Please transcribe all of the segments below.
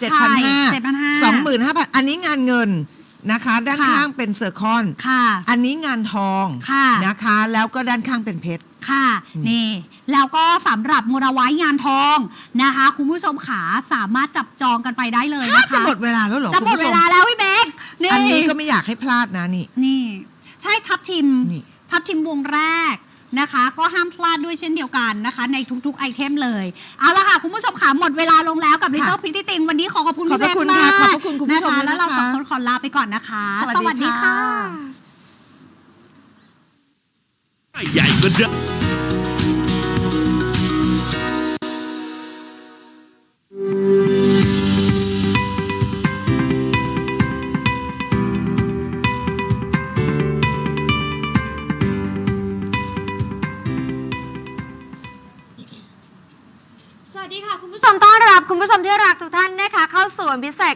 เจ็ดพันห้า7,500สองหมื่นห้าพันอันนี้งานเงินนะคะ ด้านค่ะข้างเป็นเซอร์คอนค่ะ อันนี้งานทองค่ะนะคะ แล้วก็ด้านข้างเป็นเพชรค่ะอืมนี่แล้วก็สำหรับมูลไว้งานทองนะคะ คุณผู้ชมขาสามารถจับจองกันไปได้เลยนะคะจะหมดเวลาแล้วเหรอจะหมดคุณผู้ชเวลาแล้วพี่เบกนี่อันนี้ก็ไม่อยากให้พลาดนะนี่นี่ ใช่ทับทิมนี่ทับทิมวงแรก นะคะ ก็ห้ามพลาดด้วยเช่นเดียวกันนะคะ ในทุกๆไอเทมเลย เอาละค่ะ คุณผู้ชมขาหมดเวลาลงแล้วกับ Little Pretty Thing วันนี้ขอขอบคุณขอบพี่พเบระกคุณมาค่ะกขอบพระคุณคุณผู้ชมนะคะด้วยนะคะแล้วเราสองคนขอลาไปก่อนนะคะ สวัสดีค่ะ ใหญ่กว่าเดิ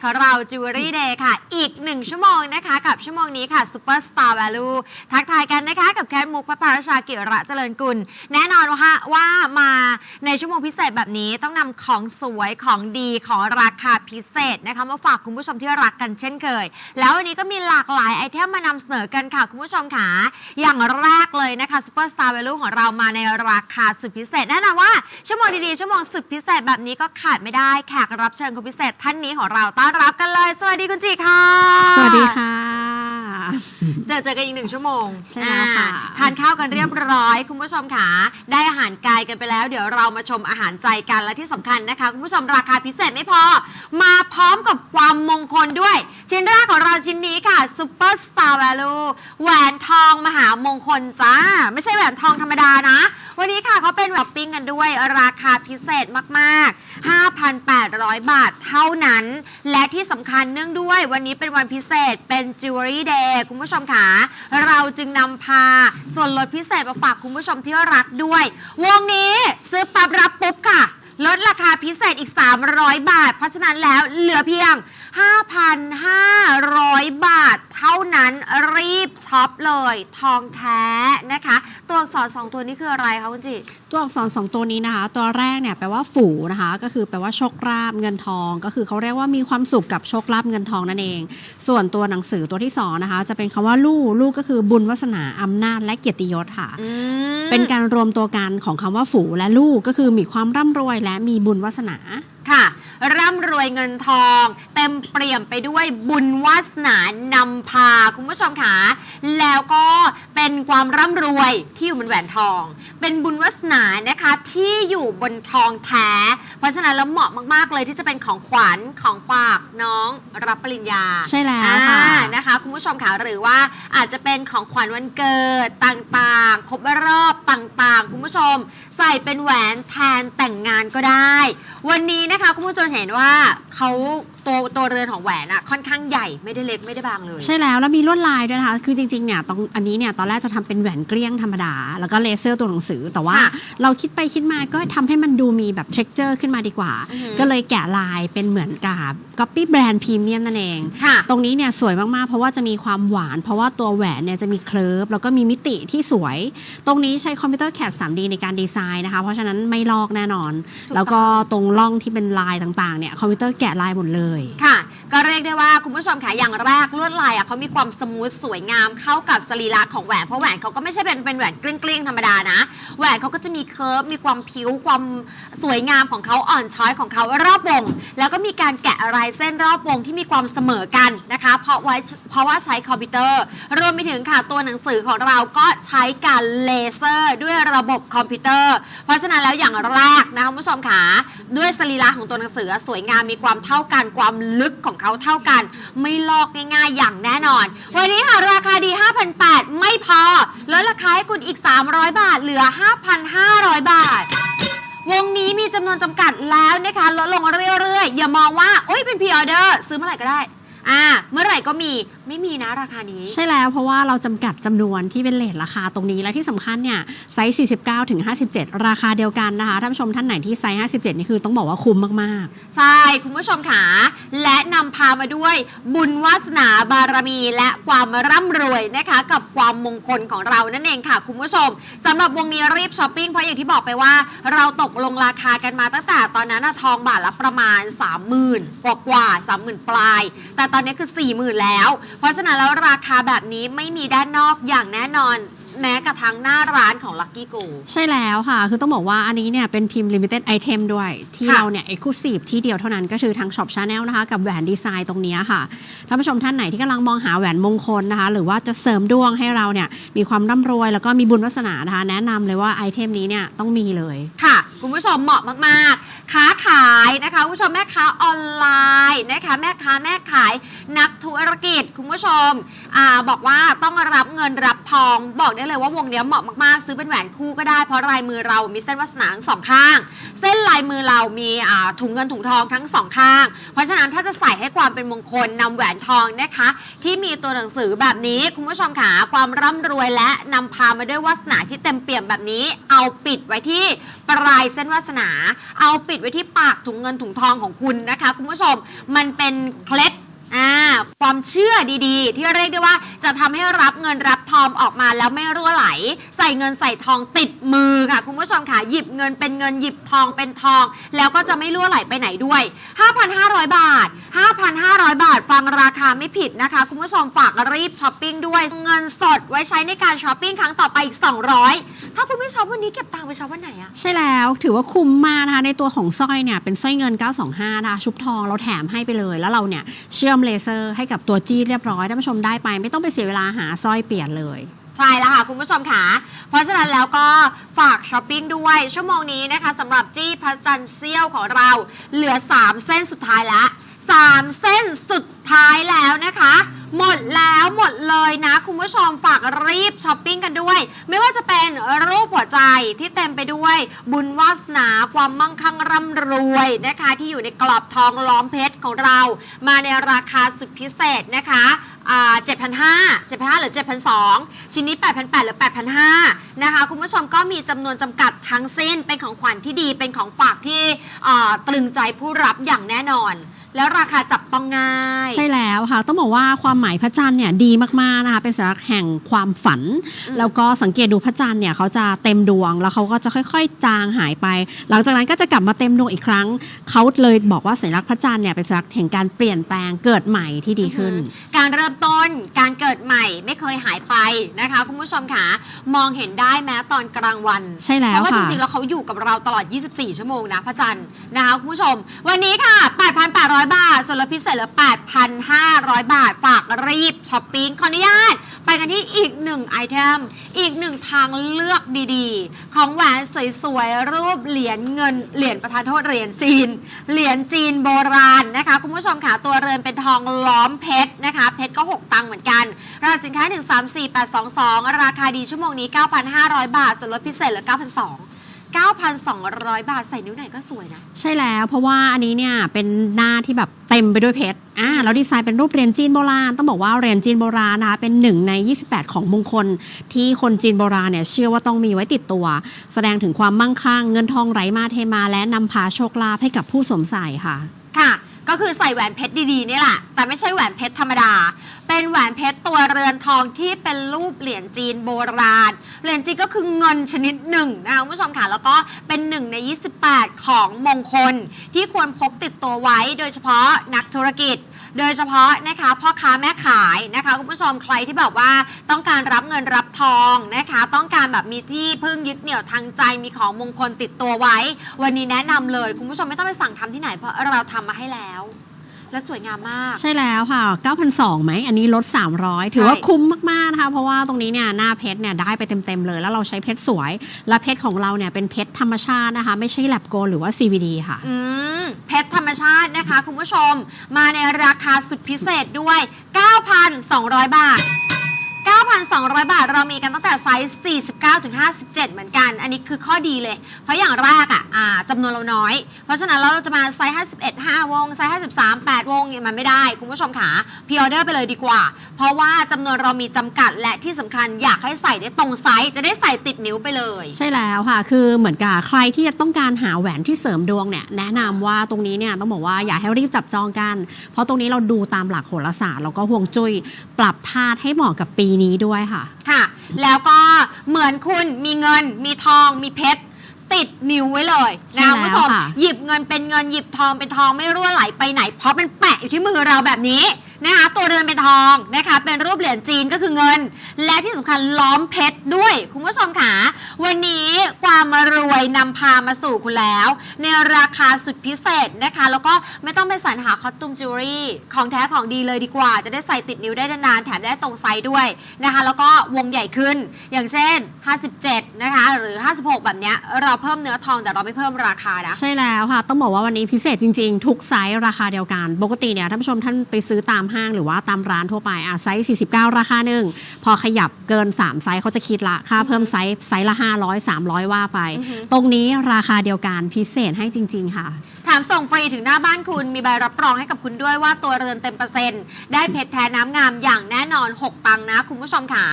ของเรา Jewelry Day ค่ะ อีกหนึ่งชั่วโมงนะคะ กับชั่วโมงนี้ค่ะ Super Star Value ทักทายกันนะคะ กับแคทมุกพระพรชากิระเจริญกุล แน่นอนว่าว่ามาในชั่วโมงพิเศษแบบนี้ต้องนำของสวยของดีของราคาพิเศษนะคะมาฝากคุณผู้ชมที่รักกันเช่นเคย แล้ววันนี้ก็มีหลากหลายไอเทมมานำเสนอกันค่ะ คุณผู้ชมค่ะอย่างแรกเลยนะคะ Super Star Value ของเรามาในราคาสุดพิเศษแน่นอนว่าชั่วโมงดีๆชั่วโมงสุดพิเศษแบบนี้ก็ขาดไม่ได้แขกรับเชิญคนพิเศษท่านนี้ของเราต้อนรับกันเลย สวัสดีคุณจีค่ะ สวัสดีค่ะ เจอเจอกันอีกหนึ่งชั่วโมงใช่แล้วค่ะ อ่าทานข้าวกันเรียบร้อยคุณผู้ชมค่ะได้อาหารกายกันไปแล้ว เดี๋ยวเรามาชมอาหารใจกันและที่สำคัญนะคะ คุณผู้ชมราคาพิเศษไม่พอ มาพร้อมกับความมงคลด้วย ชิ้นแรกของเราชิ้นนี้ค่ะ Super Star Value แหวนทองมหามงคลจ้า ไม่ใช่แหวนทองธรรมดานะ วันนี้ค่ะเขาเป็นแบบปิ้งกันด้วยราคาพิเศษมาก ๆ 5,800 บาทเท่านั้น และที่สำคัญเนื่องด้วยวันนี้เป็นวันพิเศษเป็น Jewelry Day คุณผู้ชมคะเราจึงนำพาส่วนลดพิเศษมาฝากคุณผู้ชมที่รักด้วย วงนี้ซื้อปั๊บรับปุ๊บค่ะ ลดราคาพิเศษอีก 300 บาท เพราะฉะนั้นแล้วเหลือเพียง 5,500 บาท เท่านั้นรีบช็อปเลย ทองแท้นะคะ ตัวอักษรสองตัวนี้คืออะไรคะคุณจิ ตัวอักษรสองตัวนี้นะคะ ตัวแรกเนี่ยแปลว่าฝูนะคะ ก็คือแปลว่าโชคลาภเงินทอง ก็คือเขาเรียกว่ามีความสุขกับโชคลาภเงินทองนั่นเอง ส่วนตัวหนังสือตัวที่สองนะคะ จะเป็นคำว่าลู่ลู่ก็คือบุญวาสนาอำนาจและเกียรติยศค่ะอืมเป็นการรวมตัวกันของคำว่าฝูและลู่ก็คือมีความร่ำรวยและมีบุญวาสนาค่ะ ร่ำรวยเงินทอง เต็มเปี่ยมไปด้วยบุญวาสนานำพาคุณผู้ชมค่ะแล้วก็เป็นความร่ำรวยที่อยู่บนแหวนทอง เป็นบุญวาสนานะคะที่อยู่บนทองแท้ เพราะฉะนั้นแล้วเหมาะมากๆเลยที่จะเป็นของขวัญของฝากน้องรับปริญญาใช่แล้วค่ะ อ่านะคะคุณผู้ชมค่ะหรือว่าอาจจะเป็นของขวัญวันเกิดต่างๆ ครบรอบต่างๆ คุณผู้ชม ใส่เป็นแหวนแทนแต่งงานก็ได้ วันนี้นะคะคุณผู้ชมเห็นว่าเขาตัวตัวเรือนของแหวนอะค่อนข้างใหญ่ไม่ได้เล็กไม่ได้บางเลย ใช่แล้วแล้วมีลวดลายด้วยนะคะ คือจริงๆเนี่ยตรงอันนี้เนี่ยตอนแรกจะทำเป็นแหวนเกลี้ยงธรรมดา แล้วก็เลเซอร์ตัวหนังสือ แต่ว่าค่ะเราคิดไปคิดมาก็ทำให้มันดูมีแบบเท็กเจอร์ขึ้นมาดีกว่า อือหือ ก็เลยแกะลายเป็นเหมือนกับก๊อปปี้แบรนด์พรีเมียมนั่นเอง ค่ะ ตรงนี้เนี่ยสวยมาก ๆ เพราะว่าจะมีความหวาน เพราะว่าตัวแหวนเนี่ยจะมีเคลิร์ฟแล้วก็มีมิติที่สวย ตรงนี้ใช้คอมพิวเตอร์แคด 3D ในการดีไซน์นะคะ เพราะฉะนั้นไม่ลอกแน่นอนแล้วก็ตรงร่องที่เป็นลายต่าง ๆ เนี่ยคอมพิวเตอร์แกะลายหมดเลยค่ะ ก็เรียกได้ว่าคุณผู้ชมค่ะอย่างแรกลวดลายอะเขามีความสมูทสวยงามเข้ากับสรีระของแหวนเพราะแหวนเขาก็ไม่ใช่เป็นเป็นแหวนเกลี้ยงๆธรรมดานะแหวนเขาก็จะมีเคิร์ฟมีความผิวความสวยงามของเขาอ่อนช้อยของเขารอบวง แล้วก็มีการแกะลายเส้นรอบวงที่มีความเสมอกันนะคะ เพราะไว้เพราะว่าใช้คอมพิวเตอร์รวมไปถึงค่ะตัวหนังสือของเราก็ใช้การเลเซอร์ด้วยระบบคอมพิวเตอร์ เพราะฉะนั้นแล้วอย่างแรกนะคะคุณผู้ชมค่ะด้วยสรีระของตัวหนังสือสวยงามมีความเท่ากันความลึกของของเขาเท่ากัน ไม่ลอกง่ายๆอย่างแน่นอน วันนี้ค่ะราคาดี 5,800 ไม่พอลดราคาให้คุณอีก 300 บาท เหลือ 5,500 บาท วงนี้มีจำนวนจำกัดแล้วนะคะลดลงเรื่อยๆ อย่ามองว่าโอ้ยเป็นพรีออเดอร์ซื้อเมื่อไหร่ก็ได้ อ่า เมื่อไหร่ก็มี ไม่มีนะราคานี้ ใช่แล้วเพราะว่าเราจำกัดจำนวนที่เป็นเลทราคาตรงนี้และที่สำคัญเนี่ยไซส์ 49 ถึง 57 ราคาเดียวกันนะคะท่านผู้ชมท่านไหนที่ไซส์ 57 นี่คือต้องบอกว่าคุ้มมาก ใช่ คุณผู้ชมค่ะและนำพามาด้วยบุญวาสนาบารมี และความร่ำรวยนะคะ กับความมงคลของเรานั่นเองค่ะ คุณผู้ชมสำหรับวงนี้รีบช้อปปิ้งเพราะอย่างที่บอกไปว่า เราตกลงราคากันมาตั้งแต่ตอนนั้นน่ะทองบาทละประมาณ 30,000 กว่ากว่าสามหมื่นปลาย แต่ตอนนี้คือ 40,000 แล้วเพราะฉะนั้นแล้วราคาแบบนี้ไม่มีด้านนอกอย่างแน่นอน แม้กระทั่งหน้าร้านของ Lucky Go ใช่แล้วค่ะ คือต้องบอกว่าอันนี้เนี่ยเป็นพิมพ์ limited item ด้วย ที่ค่ะเราเนี่ย exclusive ที่เดียวเท่านั้นก็คือทาง Shop Channel นะคะ กับแหวนดีไซน์ตรงเนี้ยค่ะท่านผู้ชมท่านไหนที่กำลังมองหาแหวนมงคลนะคะ หรือว่าจะเสริมดวงให้เราเนี่ย มีความร่ำรวยแล้วก็มีบุญวาสนานะคะ แนะนำเลยว่าไอเทมนี้เนี่ยต้องมีเลย ค่ะ คุณผู้ชมเหมาะมากๆ ค้าขายนะคะคุณผู้ชมแม่ค้าออนไลน์นะคะแม่ค้าแม่ขายนักธุรกิจคุณผู้ชมอาบอกว่าต้องรับเงินรับทองบอกได้เลยว่าวงเนี้ยเหมาะมากๆ ซื้อเป็นแหวนคู่ก็ได้เพราะลายมือเรามีเส้นวาสนาทั้งสองข้าง เส้นลายมือเรามีอ่าถุงเงินถุงทองทั้งสองข้าง เพราะฉะนั้นถ้าจะใส่ให้ความเป็นมงคลนำแหวนทองนะคะ ที่มีตัวหนังสือแบบนี้คุณผู้ชมขาความร่ำรวยและนำพามาด้วยวาสนาที่เต็มเปี่ยมแบบนี้ เอาปิดไว้ที่ปลายเส้นวาสนา เอาปิดไว้ที่ปากถุงเงินถุงทองของคุณนะคะ คุณผู้ชมมันเป็นเคล็ด อ่าความเชื่อดีๆ ที่เรียกได้ว่าจะทำให้รับเงินรับทองออกมาแล้วไม่รั่วไหล ใส่เงินใส่ทองติดมือค่ะ คุณผู้ชมค่ะหยิบเงินเป็นเงินหยิบทองเป็นทอง แล้วก็จะไม่รั่วไหลไปไหนด้วย 5,500 บาท 5,500 บาทฟังราคาไม่ผิดนะคะ คุณผู้ชมฝากรีบช้อปปิ้งด้วยเงินสดไว้ใช้ในการช้อปปิ้งครั้งต่อไปอีก 200 ถ้าคุณไม่ช้อปวันนี้เก็บตังค์ไปช้อปวันไหนอะ ใช่แล้วถือว่าคุ้มมากนะคะในตัวของสร้อยเนี่ยเป็นสร้อยเงิน 925นะคะชุบทองเราแถมให้ไปเลยแล้วเราเนี่ยเชื่อมเลเซอร์ให้กับตัวจี้เรียบร้อยท่านผู้ชมได้ไป ไม่ต้องไปเสียเวลาหาสร้อยเปลี่ยนเลยใช่แล้วค่ะ คุณผู้ชมค่ะ เพราะฉะนั้นแล้วก็ฝากช้อปปิ้งด้วย ชั่วโมงนี้นะคะสำหรับจี้พระจันทร์เซี่ยวของเรา เหลือ 3 เส้นสุดท้ายแล้ว 3 เส้นสุดท้ายแล้วนะคะ หมดแล้วหมดเลยนะ คุณผู้ชมฝากรีบช้อปปิ้งกันด้วย ไม่ว่าจะเป็นรูปหัวใจที่เต็มไปด้วย บุญวาสนาความมั่งคั่งร่ำรวยนะคะ ที่อยู่ในกรอบทองล้อมเพชรของเรา มาในราคาสุดพิเศษนะคะอ่า7,500 7,500หรือ7,200 ชิ้นนี้ 8,800หรือ8,500นะคะ คุณผู้ชมก็มีจำนวนจำกัดทั้งสิ้นเป็นของขวัญที่ดีเป็นของฝากที่ตรึงใจผู้รับอย่างแน่นอน แล้วราคาจับต้องง่าย ใช่แล้วค่ะ ต้องบอกว่าความหมายพระจันทร์เนี่ยดีมากๆนะคะเป็นสัญลักษณ์แห่งความฝัน อืม แล้วก็สังเกตดูพระจันทร์เนี่ยเขาจะเต็มดวงแล้วเขาก็จะค่อยๆ จางหายไป หลังจากนั้นก็จะกลับมาเต็มดวงอีกครั้งเขาเลยบอกว่าสัญลักษณ์พระจันทร์เนี่ยเป็นสัญลักษณ์แห่งการเปลี่ยนแปลงเกิดใหม่ที่ดีขึ้นการเริ่มต้นการเกิดใหม่ไม่เคยหายไปนะคะ คุณผู้ชมค่ะมองเห็นได้แม้ตอนกลางวันใช่แล้เพวราะว่าจค่ะ ริงๆแล้วเขาอยู่กับเราตลอด 24 ชั่วโมงนะพระจันทร์นะคะคุณผู้ชม วันนี้ค่ะ8,800 บาท ส่วนลดพิเศษเหลือ 8,500 บาท ฝากรีบช้อปปิ้งขออนุญาต ไปกันที่อีกหนึ่งไอเทม อีกหนึ่งทางเลือกดีๆ ของแหวนสวยๆ รูปเหรียญเงิน เหรียญประธานโทษเหรียญจีน เหรียญจีนโบราณนะคะ คุณผู้ชมค่ะ ตัวเรือนเป็นทองล้อมเพชรนะคะ เพชรก็ 6 ตังค์เหมือนกันราคาสินค้า 134822 ราคาดีชั่วโมงนี้ 9,500 บาท ส่วนลดพิเศษเหลือ 9,200 9,200 บาทใส่นิ้วไหนก็สวยนะ ใช่แล้วเพราะว่าอันนี้เนี่ยเป็นหน้าที่แบบเต็มไปด้วยเพชรอ่าแล้วดีไซน์เป็นรูปเหรียญจีนโบราณ ต้องบอกว่าเหรียญจีนโบราณนะคะเป็นหนึ่งใน 28 ของมงคล ที่คนจีนโบราณเนี่ยเชื่อว่าต้องมีไว้ติดตัว แสดงถึงความมั่งคั่งเงินทองไหลมาเทมาและนำพาโชคลาภให้กับผู้สวมใส่ค่ะ ค่ะ ก็คือใส่แหวนเพชรดีๆนี่แหละ แต่ไม่ใช่แหวนเพชรธรรมดา เป็นแหวนเพชรตัวเรือนทองที่เป็นรูปเหรียญจีนโบราณ เหรียญจีนก็คือเงินชนิดหนึ่งนะคะคุณผู้ชมค่ะ แล้วก็เป็นหนึ่งใน 28 ของมงคล ที่ควรพกติดตัวไว้โดยเฉพาะนักธุรกิจ โดยเฉพาะนะคะพ่อค้าแม่ขายนะคะคุณผู้ชมใครที่แบบว่าต้องการรับเงินรับทองนะคะ ต้องการแบบมีที่พึ่งยึดเหนี่ยวทางใจมีของมงคลติดตัวไว้ วันนี้แนะนำเลย คุณผู้ชมไม่ต้องไปสั่งทำที่ไหนเพราะเราทำมาให้แล้ว และสวยงามมาก ใช่แล้วค่ะ 9,200ไหม อันนี้ลด 300 ถือว่าใช่คุ้มมาก ๆ นะคะ เพราะว่าตรงนี้เนี่ยหน้าเพชรเนี่ยได้ไปเต็ม ๆ เลย แล้วเราใช้เพชรสวย และเพชรของเราเนี่ยเป็นเพชรธรรมชาตินะคะ ไม่ใช่แลบโกลหรือว่า CVD ค่ะ อืม เพชรธรรมชาตินะคะ คุณผู้ชม มาในราคาสุดพิเศษด้วย 9,200 บาท 9,200 บาท เรามีกันตั้งแต่ไซส์ 49 ถึง 57 เหมือนกัน อันนี้คือข้อดีเลย เพราะอย่างแรกอะอ่าจำนวนเราน้อย เพราะฉะนั้นเราจะมาไซส์ 51 5 วง ไซส์ 53 8 วงเนี่ยมันไม่ได้ คุณผู้ชมขาพิออเดอร์ไปเลยดีกว่า เพราะว่าจำนวนเรามีจำกัดและที่สำคัญอยากให้ใส่ได้ตรงไซส์ จะได้ใส่ติดนิ้วไปเลย ใช่แล้วค่ะ คือเหมือนกับใครที่จะต้องการหาแหวนที่เสริมดวงเนี่ยแนะนำว่าตรงนี้เนี่ยต้องบอกว่าอย่าให้รีบจับจองกัน เพราะตรงนี้เราดูตามหลักโหราศาสตร์แล้วก็ห่วงจุ้ยปรับธาตุให้เหมาะกับปีนี้ด้วยค่ะ ค่ะ แล้วก็เหมือนคุณมีเงิน มีทอง มีเพชรติดนิ้วไว้เลยใช่นะคุณผู้ชมแล้วค่ะ หยิบเงินเป็นเงินหยิบทองเป็นทองไม่รั่วไหลไปไหน เพราะมันแปะอยู่ที่มือเราแบบนี้ นะคะตัวเรือนเป็นทองนะคะเป็นรูปเหรียญจีนก็คือเงิน และที่สำคัญล้อมเพชรด้วย คุณผู้ชมค่ะวันนี้ความรวยนำพามาสู่คุณแล้ว ในราคาสุดพิเศษนะคะ แล้วก็ไม่ต้องไปสรรหาคอสตูมจิวเวลรี่ของแท้ของดีเลยดีกว่า จะได้ใส่ติดนิ้วได้นานๆแถมได้ตรงไซส์ด้วยนะคะแล้วก็วงใหญ่ขึ้น อย่างเช่น 57 นะคะ หรือ 56 แบบเนี้ยเราเพิ่มเนื้อทองแต่เราไม่เพิ่มราคานะใช่แล้วค่ะ ต้องบอกว่าวันนี้พิเศษจริงๆ ทุกไซส์ราคาเดียวกัน ปกติเนี่ยท่านผู้ชมท่านไปซื้อตามห้างหรือว่าตามร้านทั่วไปอะไซส์ 49 ราคาหนึ่ง พอขยับเกิน 3 ไซส์เขาจะคิดละค่าเพิ่มไซส์ไซส์ละ 500 300 ว่าไป อือฮึ ตรงนี้ราคาเดียวกันพิเศษให้จริง ๆ ค่ะแถมส่งฟรีถึงหน้าบ้านคุณ มีใบรับรองให้กับคุณด้วยว่าตัวเรือนเต็มเปอร์เซ็นต์ได้เพชรแท้น้ำงามอย่างแน่นอน 6 ปังนะ คุณผู้ชมค่ะ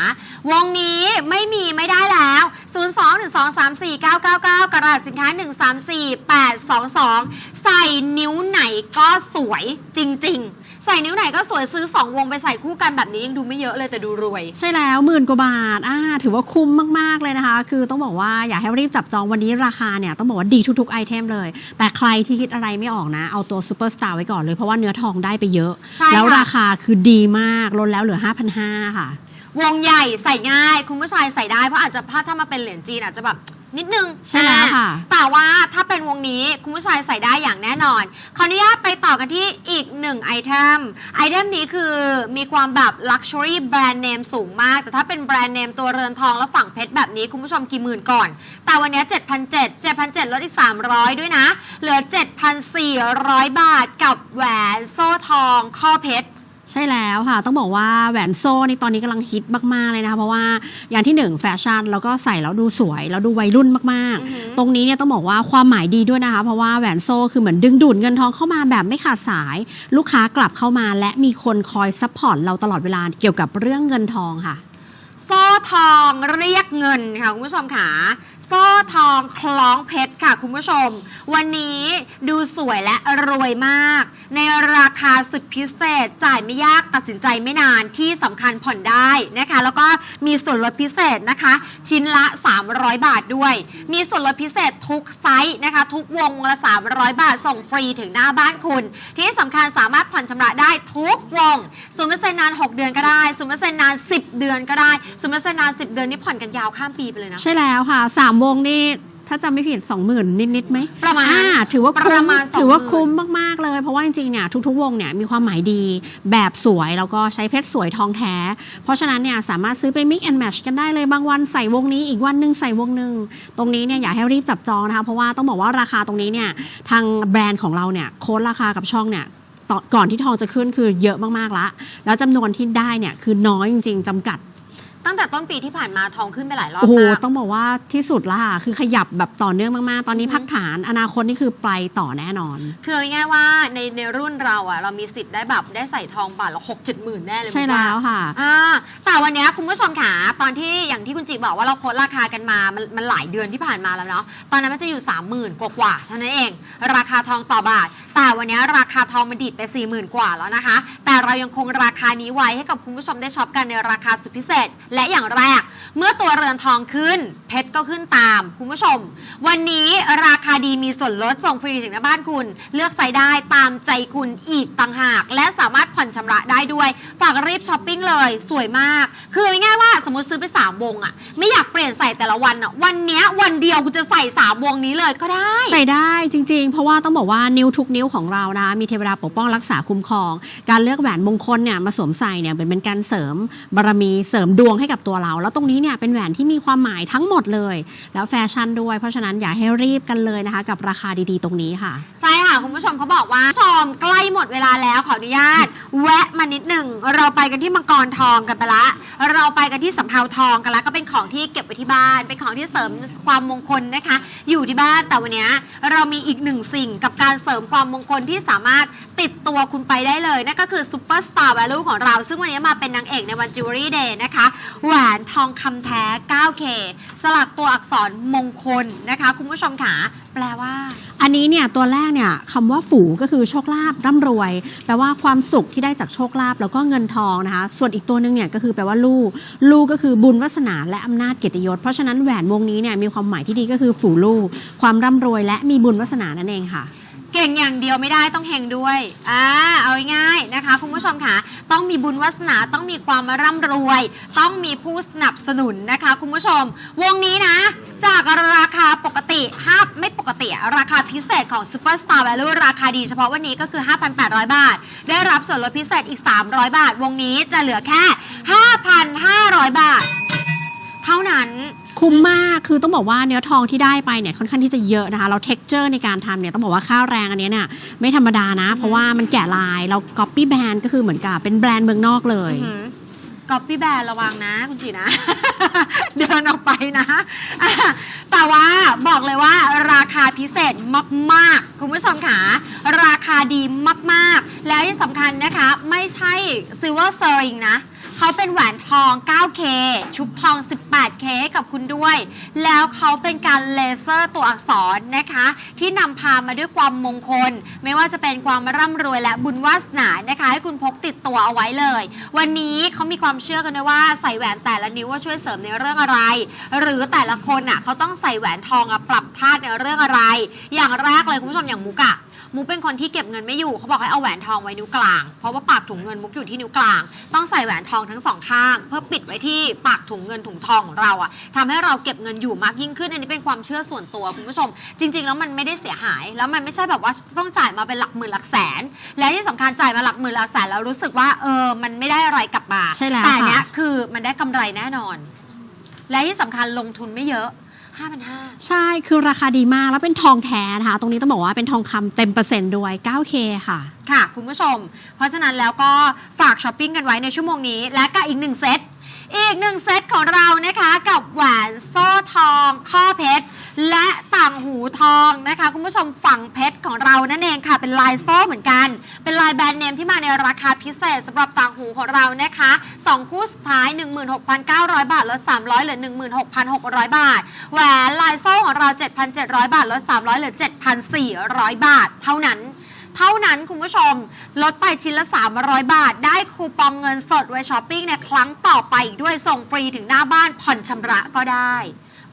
วงนี้ไม่มีไม่ได้แล้ว 0 2 1 2 3 4 9 9 9 กระดาษสินค้า 1 3 4 8 2 2 ใส่นิ้วไหนก็สวยจริง ๆ ใส่นิ้วไหนก็สวยซื้อ 2 วงไปใส่คู่กันแบบนี้ยังดูไม่เยอะเลยแต่ดูรวย ใช่แล้วหมื่นกว่าบาทอ่าถือว่าคุ้มมาก ๆ เลยนะคะ คือต้องบอกว่าอยากให้รีบจับจองวันนี้ราคาเนี่ย ต้องบอกว่าดีทุก ๆ ไอเทมเลย แต่ใครที่คิดอะไรไม่ออกนะ เอาตัวซูเปอร์สตาร์ไว้ก่อนเลย เพราะว่าเนื้อทองได้ไปเยอะ ใช่แล้วค่ะราคาคือดีมากลดแล้วเหลือ 5,500 ค่ะ วงใหญ่ใส่ง่าย คุณผู้ชายใส่ได้เพราะอาจจะพลาดถ้ามาเป็นเหรียญจีนอาจจะแบบ นิดนึงใช่แล้วค่ะ แต่ว่าถ้าเป็นวงนี้คุณผู้ชายใส่ได้อย่างแน่นอน ขออนุญาตไปต่อกันที่อีกหนึ่งไอเทม ไอเทมนี้คือมีความแบบ Luxury แบรนด์เนมสูงมาก แต่ถ้าเป็นแบรนด์เนมตัวเรือนทองและฝั่งเพชรแบบนี้คุณผู้ชมกี่หมื่นก่อน แต่วันนี้ 7,700 7,700ลดอีก 300 ด้วยนะ เหลือ 7,400 บาทกับแหวนโซ่ทอง ข้อเพชร ใช่แล้วค่ะ ต้องบอกว่าแหวนโซ่นี่ตอนนี้กำลังฮิตมาก ๆ เลยนะคะ เพราะว่าอย่างที่หนึ่งแฟชั่น แล้วก็ใส่แล้วดูสวย แล้วดูวัยรุ่นมาก อือหือ ๆ ตรงนี้เนี่ยต้องบอกว่าความหมายดีด้วยนะคะ เพราะว่าแหวนโซ่คือเหมือนดึงดูดเงินทองเข้ามาแบบไม่ขาดสาย ลูกค้ากลับเข้ามา และมีคนคอยซัพพอร์ตเราตลอดเวลาเกี่ยวกับเรื่องเงินทองค่ะ โซ่ทองเรียกเงินค่ะคุณผู้ชมค่ะโซ่ทองคล้องเพชรค่ะคุณผู้ชม วันนี้ดูสวยและรวยมาก ในราคาสุดพิเศษจ่ายไม่ยากตัดสินใจไม่นานที่สำคัญผ่อนได้นะคะ แล้วก็มีส่วนลดพิเศษนะคะ ชิ้นละ 300 บาทด้วย มีส่วนลดพิเศษทุกไซส์นะคะ ทุกวงละ 300 บาทส่งฟรีถึงหน้าบ้านคุณ ที่สำคัญสามารถผ่อนชำระได้ทุกวง0%นาน 6 เดือนก็ได้0%นาน 10 เดือนก็ได้0%นาน10เดือนนี่ผ่อนกันยาวข้ามปีไปเลยนะ ใช่แล้วค่ะสามวงนี่ถ้าจำไม่ผิด 20,000 นิดๆไหมประมาณอ่ถือว่าปคุ้ระมมาณถือว่า20,000คุ้มมาก ๆ เลย เพราะว่าจริงๆเนี่ยทุก ๆ วงเนี่ยมีความหมายดี แบบสวย แล้วก็ใช้เพชรสวยทองแท้ เพราะฉะนั้นเนี่ยสามารถซื้อไป mix and match กันได้เลยบางวันใส่วงนี้อีกวันหนึงใส่วงหนึ่งตรงนี้เนี่ยอยากให้รีบจับจองนะคะเพราะว่าต้องบอกว่าราคาตรงนี้เนี่ยทางแบรนด์ของเราเนี่ยโค้ดราคากับช่องเนี่ยต่อก่อนที่ทองจะขึ้นคือเยอะมากๆละแล้วจำนวนที่ได้เนี่ยคือน้อยจริงๆจำกัด ตั้งแต่ต้นปีที่ผ่านมาทองขึ้นไปหลายรอบโอ้โหมากต้องบอกว่าที่สุดละค่ะคือขยับแบบต่อเนื่องมากๆ ตอนนี้อือฮึพักฐานอนาคตนี่คือไปต่อแน่นอน คือเอาง่ายๆว่าในในรุ่นเราอะเรามีสิทธิ์ได้แบบได้ใส่ทองบาทละหกเจ็ดหมื่นแน่เลยใช่ผมว่าแล้วค่ะ อ่าแต่วันเนี้ยคุณผู้ชมขาตอนที่อย่างที่คุณจีบอกว่าเราโค้ดราคากันมามันมันหลายเดือนที่ผ่านมาแล้วเนาะตอนนั้นมันจะอยู่ 3 0,000 กว่ากว่าๆเท่านั้นเอง ราคาทองต่อบาท แต่วันเนี้ยราคาทองมันดีดไป 4 0,000 กว่าแล้วนะคะ แต่เรายังคงราคานี้ไว้ให้กับคุณผู้ชมได้ช็อปกันในราคาสุดพิเศษและอย่างแรก เมื่อตัวเรือนทองขึ้น เพชรก็ขึ้นตาม คุณผู้ชม วันนี้ราคาดีมีส่วนลดส่งฟรีถึงหน้าบ้านคุณ เลือกใส่ได้ตามใจคุณอีกต่างหาก และสามารถผ่อนชำระได้ด้วย ฝากรีบช้อปปิ้งเลย สวยมาก คือง่ายๆว่าสมมติซื้อไป 3 วงอะไม่อยากเปลี่ยนใส่แต่ละวันอะวันเนี้ยวันเดียวคุณจะใส่ 3 วงนี้เลยก็ได้ ใส่ได้จริงๆ เพราะว่าต้องบอกว่านิ้วทุกนิ้วของเรานะมีเทวดาปกป้องรักษาคุ้มครอง การเลือกแหวนมงคลเนี่ยมาสวมใส่เนี่ยเป็นเป็นการเสริมบารมีเสริมดวงให้กับตัวเรา แล้วตรงนี้เนี่ยเป็นแหวนที่มีความหมายทั้งหมดเลย แล้วแฟชั่นด้วย เพราะฉะนั้นอย่าให้รีบกันเลยนะคะ กับราคาดีๆ ตรงนี้ค่ะ ใช่ค่ะ คุณผู้ชมเขาบอกว่าชมใกล้หมดเวลาแล้วขออนุญาต แวะมานิดหนึ่งเราไปกันที่มังกรทองกันไปละ เราไปกันที่สำเภาทองกันละก็เป็นของที่เก็บไว้ที่บ้าน เป็นของที่เสริมความมงคลนะคะ อยู่ที่บ้านแต่วันนี้เรามีอีกหนึ่งสิ่งกับการเสริมความมงคลที่สามารถติดตัวคุณไปได้เลยนั่นก็คือซูเปอร์สตาร์ value ของเรา ซึ่งวันนี้มาเป็นนางเอกในวันจิวเวลรี่เดย์นะคะแหวนทองคำแท้ 9K สลักตัวอักษรมงคลนะคะ คุณผู้ชมขาแปลว่า อันนี้เนี่ยตัวแรกเนี่ยคำว่าฝูก็คือโชคลาภร่ำรวย แปลว่าความสุขที่ได้จากโชคลาภแล้วก็เงินทองนะคะ ส่วนอีกตัวหนึงเนี่ยก็คือแปลว่าลูก ลูกก็คือบุญวาสนาและอำนาจเกียรติยศ เพราะฉะนั้นแหวนวงนี้เนี่ยมีความหมายที่ดีก็คือฝูลูก ความร่ำรวยและมีบุญวาสนานั่นเองค่ะ เก่งอย่างเดียวไม่ได้ต้องเฮงด้วยอ่าเอาง่ายๆนะคะคุณผู้ชมค่ะ ต้องมีบุญวาสนาต้องมีความร่ำรวย ต้องมีผู้สนับสนุนนะคะ คุณผู้ชม วงนี้นะ จากราคาปกติห้าไม่ปกติอะราคาพิเศษของ Superstar Value ราคาดีเฉพาะวันนี้ก็คือ 5,800 บาท ได้รับส่วนลดพิเศษอีก 300 บาท วงนี้จะเหลือแค่ 5,500 บาท คุ้มมาก คือต้องบอกว่าเนื้อทองที่ได้ไปเนี่ยค่อนข้างที่จะเยอะนะคะ เราเท็กเจอร์ในการทำเนี่ยต้องบอกว่าค่าแรงอันเนี้ยเนี่ยไม่ธรรมดานะ เพราะว่ามันแกะลายเราก๊อปปี้แบรนด์ก็คือเหมือนกับเป็นแบรนด์เมืองนอกเลยก๊อปปี้แบรนด์ระวังนะคุณจีนะ เดินออกไปนะอะแต่ว่าบอกเลยว่าราคาพิเศษมากๆ คุณผู้ชมค่ะราคาดีมากๆ แล้วที่สำคัญนะคะ ไม่ใช่ซิลเวอร์เซอริงนะ เขาเป็นแหวนทอง 9K ชุบทอง 18K ให้กับคุณด้วย แล้วเขาเป็นการเลเซอร์ตัวอักษรนะคะ ที่นำพามาด้วยความมงคล ไม่ว่าจะเป็นความร่ำรวยและบุญวาสนานะคะ ให้คุณพกติดตัวเอาไว้เลย วันนี้เขามีความเชื่อกันด้วยว่าใส่แหวนแต่ละนิ้วว่าช่วยเสริมในเรื่องอะไร หรือแต่ละคนอะเขาต้องใส่แหวนทองอะปรับธาตุในเรื่องอะไร อย่างแรกเลยคุณผู้ชมอย่างมุกอะ มุกเป็นคนที่เก็บเงินไม่อยู่เขาบอกให้เอาแหวนทองไว้นิ้วกลาง เพราะว่าปากถุงเงินมุกอยู่ที่นิ้วกลาง ต้องใส่แหวนทองทั้งสองข้าง เพื่อปิดไว้ที่ปากถุงเงินถุงทองของเราอะทำให้เราเก็บเงินอยู่มากยิ่งขึ้นอันนี้เป็นความเชื่อส่วนตัวคุณผู้ชม จริง ๆ แล้วมันไม่ได้เสียหาย แล้วมันไม่ใช่แบบว่าต้องจ่ายมาเป็นหลักหมื่นหลักแสน และที่สำคัญจ่ายมาหลักหมื่นหลักแสนแล้วรู้สึกว่าเออมันไม่ได้อะไรกลับมาใช่แล้วแต่ค่ะเนี้ยคือมันได้กำไรแน่นอน และที่สำคัญลงทุนไม่เยอะ 5,500ใช่คือราคาดีมากแล้วเป็นทองแท้นะคะ ตรงนี้ต้องบอกว่าเป็นทองคำเต็มเปอร์เซ็นต์ด้วย 9K ค่ะ ค่ะ คุณผู้ชม เพราะฉะนั้นแล้วก็ฝากช้อปปิ้งกันไว้ในชั่วโมงนี้ และก็อีกหนึ่งเซตอีกหนึ่งเซตของเรานะคะ กับแหวนโซ่ทอง ข้อเพชร และต่างหูทองนะคะ คุณผู้ชมฝั่งเพชรของเรานั่นเองค่ะ เป็นลายโซ่เหมือนกัน เป็นลายแบรนด์เนมที่มาในราคาพิเศษสำหรับต่างหูของเรานะคะสองคู่สุดท้าย 16,900 บาทลด300เหลือ 16,600 บาท แหวนลายโซ่ของเรา 7,700 บาทลด300เหลือ 7,400 บาท เท่านั้นเท่านั้นคุณผู้ชม ลดไปชิ้นละ 300 บาท ได้คูปองเงินสดไว้ช้อปปิ้งในครั้งต่อไปอีกด้วยส่งฟรีถึงหน้าบ้านผ่อนชำระก็ได้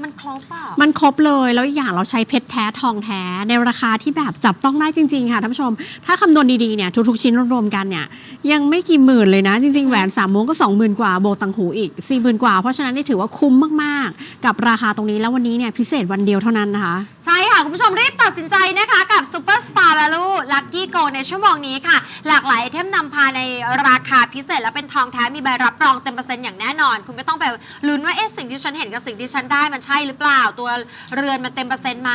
มันครบเปล่ามันครบเลยแล้วอีกอย่างเราใช้เพชรแท้ทองแท้ ในราคาที่แบบจับต้องได้จริง ๆ ค่ะท่านผู้ชม ถ้าคำนวณดีๆเนี่ยทุกๆชิ้นรวมๆกันเนี่ยยังไม่กี่หมื่นเลยนะ จริง ๆ แหวนสามม้วนก็ 20,000 กว่าโบกตังหูอีก 40,000 กว่า เพราะฉะนั้นนี่ถือว่าคุ้มมากๆ กับราคาตรงนี้แล้ววันนี้เนี่ยพิเศษวันเดียวเท่านั้นนะคะ ใช่ค่ะ คุณผู้ชมรีบตัดสินใจนะคะกับ Superstar Value Lucky Go ในชั่วโมงนี้ค่ะ หลากหลายไอเทมนำพาในราคาพิเศษและเป็นทองแท้มีใบรับรองเต็มเปอร์เซ็นต์อย่างแน่นอน คุณไม่ต้องไปลุ้นว่าเอ๊ะสิ่งที่ฉันเห็นกับสิ่งที่ฉันได้มันใช่หรือเปล่า ตัวเรือนมันเต็มเปอร์เซ็นต์ไหม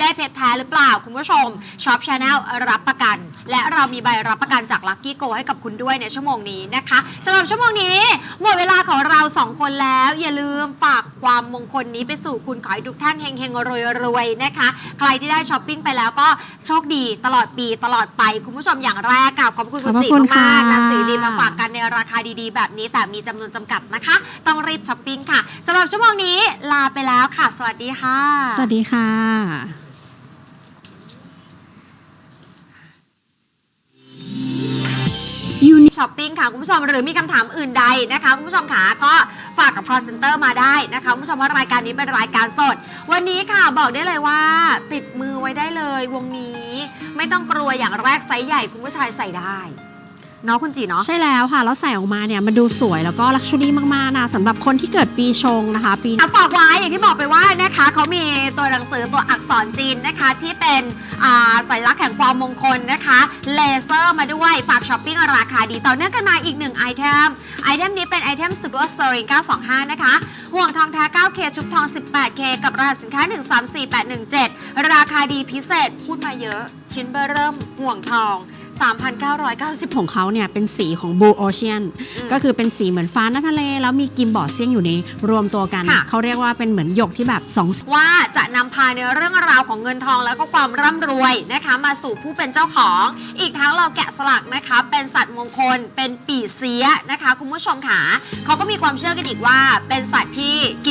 ได้เพชรแท้หรือเปล่าคุณผู้ชมช็อปชาแนลรับประกัน และเรามีใบรับประกันจาก Lucky Go ให้กับคุณด้วยในชั่วโมงนี้นะคะสำหรับชั่วโมงนี้ หมดเวลาของเราสองคนแล้ว อย่าลืมฝากความมงคลนี้ไปสู่คุณขอให้ทุกท่านเฮงๆรวยๆนะคะ ใครที่ได้ช้อปปิ้งไปแล้วก็โชคดีตลอดปีตลอดไป คุณผู้ชมอย่างแรกกับขอบคุณคุณขอบจิคุณมากๆค่ะนำสิ่งดีมาฝากกันในราคาดีๆ แบบนี้แต่มีจำนวนจำกัดนะคะ ต้องรีบช้อปปิ้งค่ะสำหรับชั่วโมงนี้ลาไปแล้วค่ะ สวัสดีค่ะ สวัสดีค่ะ ยูนิช้อปปิ้งค่ะ คุณผู้ชมหรือมีคำถามอื่นใดนะคะ คุณผู้ชมขาก็ฝากกับ call center มาได้นะคะ คุณผู้ชมเพราะรายการนี้เป็นรายการสด วันนี้ค่ะบอกได้เลยว่า ติดมือไว้ได้เลยวงนี้ ไม่ต้องกลัวอย่างแรกไซส์ใหญ่คุณผู้ชายใส่ได้ เนาะคุณจีเนาะ ใช่แล้วค่ะ แล้วใส่ออกมาเนี่ยมันดูสวยแล้วก็ลักชัวรี่มากๆนะสำหรับคนที่เกิดปีชงนะคะ ปี อะฝากไว้อย่างที่บอกไปว่านะคะเขามีตัวหนังสือตัวอักษรจีนนะคะที่เป็นอ่าสัญลักษณ์แห่งความมงคลนะคะเลเซอร์มาด้วยฝากช้อปปิ้งราคาดีต่อเนื่องกันมาอีกหนึ่งไอเทม ไอเทมนี้เป็นไอเทม Super s t o r i n 925 นะคะ ห่วงทองแท้ 9K ชุบทอง 18K กับรหัสสินค้า 134817 ราคาดีพิเศษพูดมาเยอะ ชิ้นเบอร์เริ่มห่วงทอง 3,990 ของเขาเนี่ยเป็นสีของ Blue Ocean อืมก็คือเป็นสีเหมือนฟ้าน้ำทะเล แล้วมีกิมบอร์ดเซียงอยู่ในรวมตัวกัน ค่ะ เขาเรียกว่าเป็นเหมือนหยกที่แบบสองสีว่าจะนำพาในเรื่องราวของเงินทองแล้วก็ความร่ำรวยนะคะ มาสู่ผู้เป็นเจ้าของ อีกทั้งเราแกะสลักนะคะ เป็นสัตว์มงคล เป็นปีเสียนะคะ คุณผู้ชมค่ะเขาก็มีความเชื่อกันอีกว่า เป็นสัตว์ที่กิน